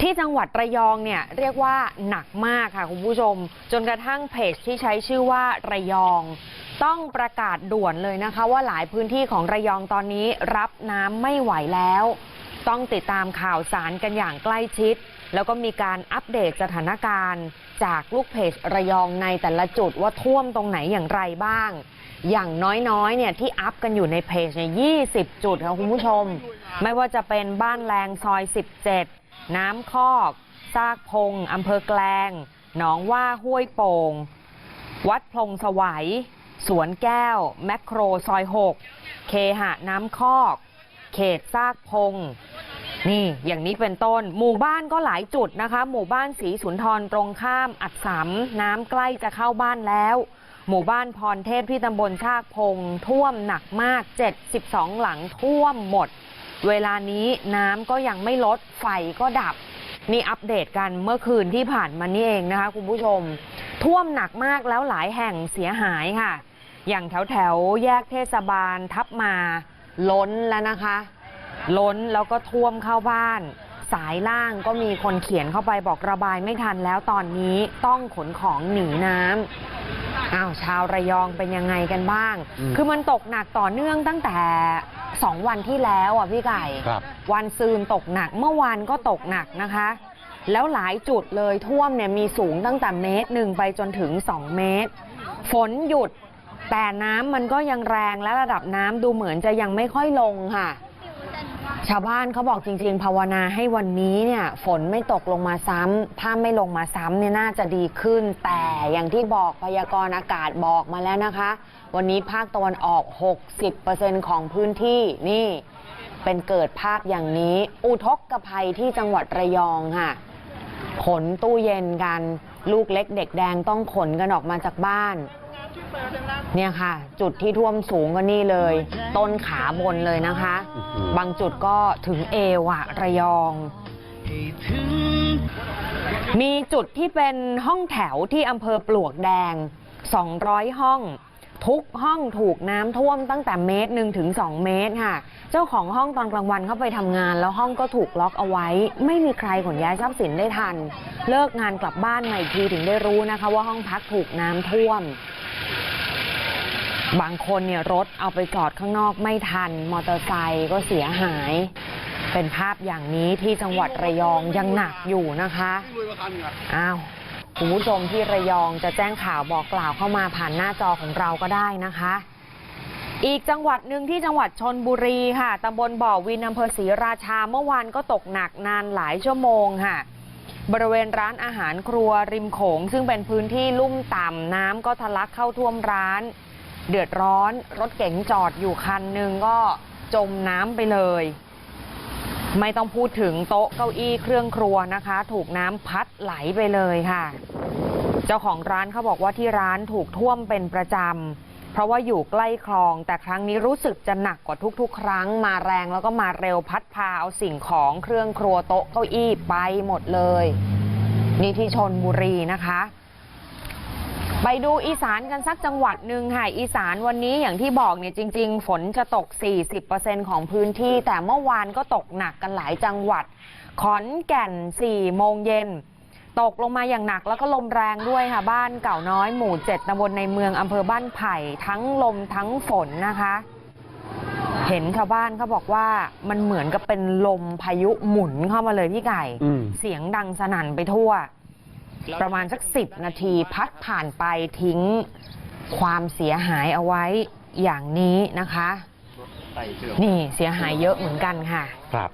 ที่จังหวัดระยองเนี่ยเรียกว่าหนักมากค่ะคุณผู้ชม จนกระทั่งเพจที่ใช้ชื่อว่าระยอง ต้องประกาศด่วนเลยนะคะ ว่าหลายพื้นที่ของระยองตอนนี้รับน้ำไม่ไหวแล้ว ต้องติดตามข่าวสารกันอย่างใกล้ชิด แล้วก็มีการอัปเดตสถานการณ์ จากลูกเพจระยองในแต่ละจุดว่าท่วมตรงไหนอย่างไรบ้าง อย่างน้อยๆเนี่ยที่อัพกันอยู่ในเพจเนี่ย20 จุดค่ะคุณผู้ชม ไม่ว่าจะเป็นบ้านแรงซอย 17 น้ำคอกซากพงอำเภอแกลง หนองว่าห้วยโป่ง วัดพลงสวัย สวนแก้ว แมคโครซอย 6 เคหะน้ำคอก เขตซากพง นี่อย่างนี้เป็นต้น หมู่บ้านก็หลายจุดนะคะ หมู่บ้านสีสุนทรตรงข้ามอัดสำน้ำใกล้จะเข้าบ้านแล้ว หมู่บ้านพรเทพที่ตำบลชากพง ท่วมหนักมาก 72 หลังท่วมหมด เวลานี้น้ำก็ยังไม่ลดไฟก็ดับนี่อัปเดตกันเมื่อคืนที่ผ่านมานี่เองนะคะคุณผู้ชม ท่วมหนักมากแล้วหลายแห่งเสียหายค่ะ อย่างแถวแถวแยกเทศบาลทับมา ล้นแล้วนะคะ ล้นแล้วก็ท่วมเข้าบ้าน สายล่างก็มีคนเขียนเข้าไปบอกระบายไม่ทันแล้วตอนนี้ต้องขนของหนีน้ำอ้าวชาวระยองเป็นยังไงกันบ้างอืมคือมันตกหนักต่อเนื่องตั้งแต่2วันที่แล้วอะพี่ไก่ครับวันซืนตกหนักเมื่อวานก็ตกหนักนะคะ แล้วหลายจุดเลยท่วมเนี่ยมีสูงตั้งแต่เมตรหนึ่งไปจนถึง 2 เมตร ฝนหยุดแต่น้ำมันก็ยังแรงและระดับน้ำดูเหมือนจะยังไม่ค่อยลงค่ะ ชาวบ้านเขาบอกจริง ๆ ภาวนาให้วันนี้เนี่ย ฝนไม่ตกลงมาซ้ำถ้าไม่ลงมาซ้ำเนี่ยน่าจะดีขึ้น แต่อย่างที่บอกพยากรณ์อากาศบอกมาแล้วนะคะ วันนี้ภาคตะวันออก 60%ของพื้นที่นี่ เป็นเกิดภาพอย่างนี้ อุทกภัยที่จังหวัดระยองค่ะ ขนตู้เย็นกัน ลูกเล็กเด็กแดงต้องขนกันออกมาจากบ้าน เนี่ยค่ะ จุดที่ท่วมสูงก็นี่เลย ต้นขาบนเลยนะคะ บางจุดก็ถึงเอวอะระยอง มีจุดที่เป็นห้องแถวที่อำเภอปลวกแดง 200 ห้อง ทุกห้องถูกน้ำท่วมตั้งแต่เมตรหนึ่งถึง 2 เมตรค่ะ เจ้าของห้องตอนกลางวันเข้าไปทำงาน แล้วห้องก็ถูกล็อกเอาไว้ ไม่มีใครขนย้ายทรัพย์สินได้ทัน เลิกงานกลับบ้านใหม่ทีถึงได้รู้นะคะ ว่าห้องพักถูกน้ำท่วม บางคนเนี่ยรถเอาไปจอดข้างนอกไม่ทัน มอเตอร์ไซค์ก็เสียหาย เป็นภาพอย่างนี้ที่จังหวัดระยองยังหนักอยู่นะคะอ้าวคุณผู้ชมที่ระยองจะแจ้งข่าวบอกกล่าวเข้ามาผ่านหน้าจอของเราก็ได้นะคะ อีกจังหวัดหนึ่งที่จังหวัดชนบุรีค่ะตำบลบ่อวินอำเภอศรีราชาเมื่อวานก็ตกหนักนานหลายชั่วโมงค่ะ บริเวณร้านอาหารครัวริมโขง ซึ่งเป็นพื้นที่ลุ่มต่ำน้ำก็ทะลักเข้าท่วมร้าน เดือดร้อนรถเก๋งจอดอยู่คันหนึ่งก็จมน้ำไปเลยไม่ต้องพูดถึงโต๊ะเก้าอี้เครื่องครัวนะคะ ถูกน้ำพัดไหลไปเลยค่ะ เจ้าของร้านเขาบอกว่าที่ร้านถูกท่วมเป็นประจำเพราะว่าอยู่ใกล้คลอง แต่ครั้งนี้รู้สึกจะหนักกว่าทุก ๆ ครั้ง มาแรงแล้วก็มาเร็วพัดพาเอาสิ่งของเครื่องครัวโต๊ะเก้าอี้ไปหมดเลย นี่ที่ชนบุรีนะคะ ไปดูอีสานกันสักจังหวัดหนึ่งค่ะ อีสานวันนี้อย่างที่บอกเนี่ยจริง ๆ ฝนจะตก 40%ของพื้นที่ แต่เมื่อวานก็ตกหนักกันหลายจังหวัด ขอนแก่น 4 โมงเย็น ตกลงมาอย่างหนักแล้วก็ลมแรงด้วยค่ะ บ้านเก่าน้อยหมู่ 7ตำบลในเมืองอำเภอบ้านไผ่ ทั้งลมทั้งฝนนะคะ เห็นชาวบ้านเขาบอกว่ามันเหมือนกับเป็นลมพายุหมุนเข้ามาเลยพี่ไก่อืมเสียงดังสนั่นไปทั่ว ประมาณสักสิบนาทีพัดผ่านไปทิ้งความเสียหายเอาไว้อย่างนี้นะคะนี่เสียหายเยอะเหมือนกันค่ะครับ